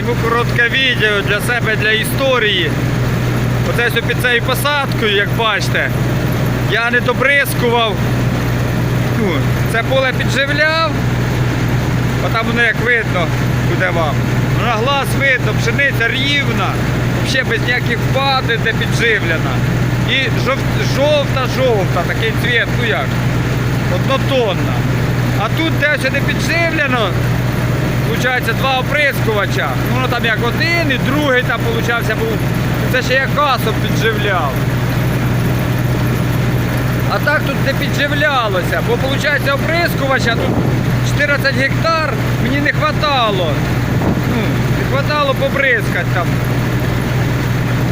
Зніму коротке відео для себе, для історії. Оце під цією посадкою, як бачите, я не добризкував. Ну, це поле підживляв, бо там воно як видно буде вам. Ну, на глаз видно, пшениця рівна, взагалі без ніяких впадин, де підживлена. І жовта-жовта, такий цвіт, ну як, однотонна. А тут де ось не підживлено, Получається два оприскувача. Ну, там як один і другий там получався був. Це ще я касом підживляв. А так тут не підживлялося, бо виходить оприскувача тут 14 гектар мені не хватало. Ну, не хватало побризкати там.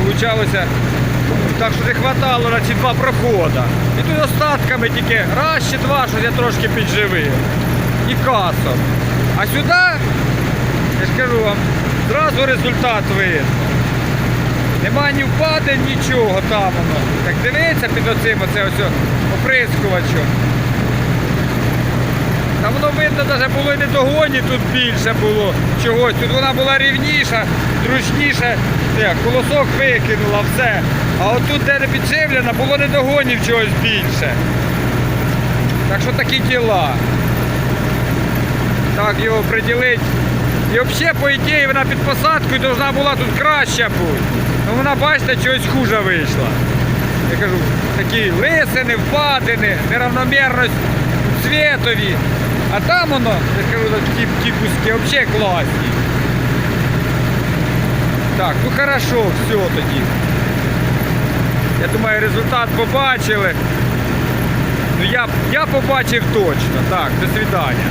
Получалося. Так що не хватало на ці два проходи. І тут остатками тільки раз чи два, що я трошки підживив. І касом. А сюди, я ж кажу вам, зразу результат видно. Нема ні впадин, нічого там воно. Так дивиться під оцим оце ось оприскувачем. Там воно видно, навіть було і не догоні, тут більше було чогось. Тут вона була рівніша, зручніша. Колосок викинула, все. А отут, де не підживлена, було не догонів чогось більше. Так що такі діла. Так його приділити. І взагалі, по ідеї, вона під посадкою повинна була тут краща бути. Ну вона, бачите, чогось хуже вийшла. Я кажу, такі лисини, впадини, неравномірність у цвітові. А там воно, я кажу, ті, ті куски взагалі класні. Так, ну хорошо, все тоді. Я думаю, результат побачили. Ну я, я побачив точно. Так, до свидання.